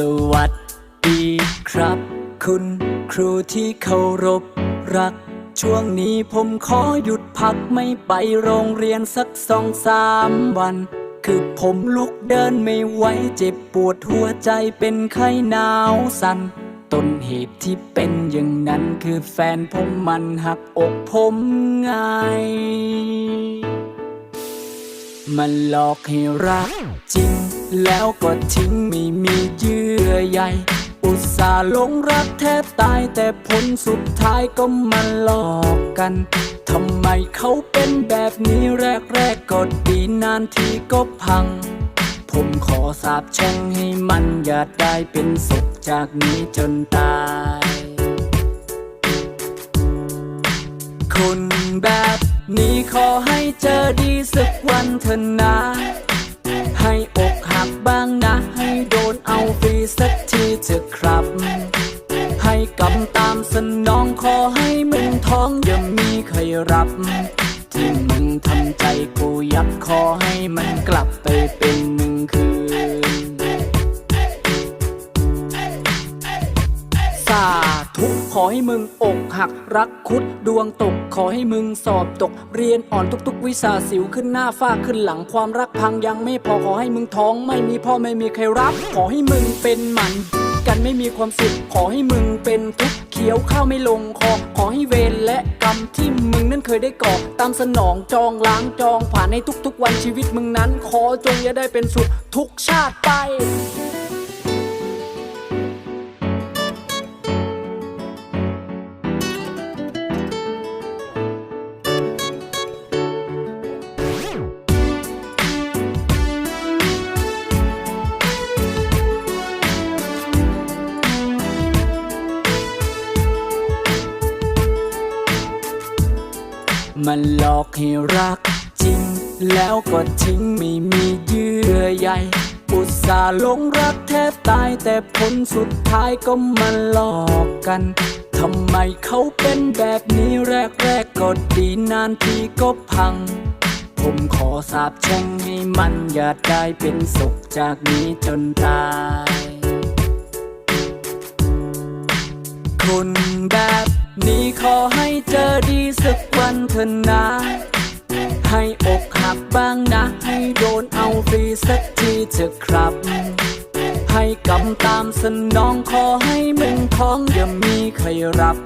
สวัสดีครับ คุณครูที่เคารพรัก ช่วงนี้ผมขอหยุดพักไม่ไปโรงเรียนสักสองสามวัน คือผมลุกเดินไม่ไหวเจ็บปวดหัวใจเป็นไข้หนาวสัน่นต้นเหตุที่เป็นอย่างนั้นคือแฟนผมมันหักอกผมไงมันหลอกให้รักจริงแล้วก็ทิ้งไม่มีเยื่อใยอุตส่าห์ลงรักแทบตายแต่ผลสุดท้ายก็มาหลอกกันทำไมเขาเป็นแบบนี้แรกแรกก็ดีนานทีก็พัง ผมขอสาบแช่งให้มันอย่าได้เป็นสุขจากนี้จนตาย คนแบบนี้ขอให้เจอดีสักวันเถอะนะ ให้กำตามสนองขอให้มึงท้องอย่ามีใครรับ ที่มึงทำใจกูยับขอให้มันกลับไปเป็นหนึ่งคืนสาธุกขอให้มึงอกหักรักคุดดวงตก ขอให้มึงสอบตก เรียนอ่อนทุกๆ วิชาสิวขึ้นหน้าฝ้าขึ้นหลังความรักพังยังไม่พอขอให้มึงท้องไม่มีพ่อไม่มีใครรับ ขอให้มึงเป็นหมัน กันไม่มีความสุขขอให้มึงเป็นทุกข์เคี้ยวข้าวไม่ลงคอ ขอให้เวรและกรรมที่มึงนั้นเคยได้ก่อ ตามสนองจองล้างจองผ่านในทุกๆวันชีวิตมึงนั้น ขอจงอย่าได้เป็นสุขทุกชาติไป มันหลอกให้รักจริง แล้วก็ทิ้งไม่มีเยื่อใยอุตส่าห์หลงรักแทบตายแต่ผลสุดท้ายก็มาหลอกกันทำไมเขาเป็นแบบนี้แรกแรกๆก็ดีนานทีก็พัง ผมขอสาบแช่งให้มันอย่าได้เป็นสุขจากนี้จนตาย คนแบบ นี้ขอให้เจอดีสักวันเถอะนะ ให้อกหักบ้างนะ ให้โดนเอาฟรีสักทีเถอะครับ ให้กำตามสนองขอให้มึงท้องอย่ามีใครรับ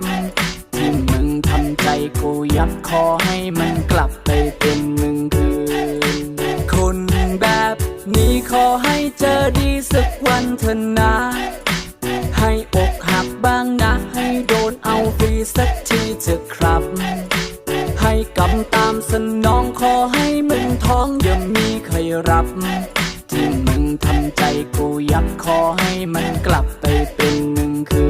ที่มึงทำใจกูยับขอให้มันกลับไปเป็นมึงคืนคนแบบนี้ขอให้เจอดีสักวันเถอะนะ ให้อกหักบ้างนะ สักทีเถอะครับ ให้กำตามสนองขอให้มึงท้องอย่ามีใครรับ ที่มึงทำใจกูยับขอให้มันกลับไปเป็นหนึ่งคืน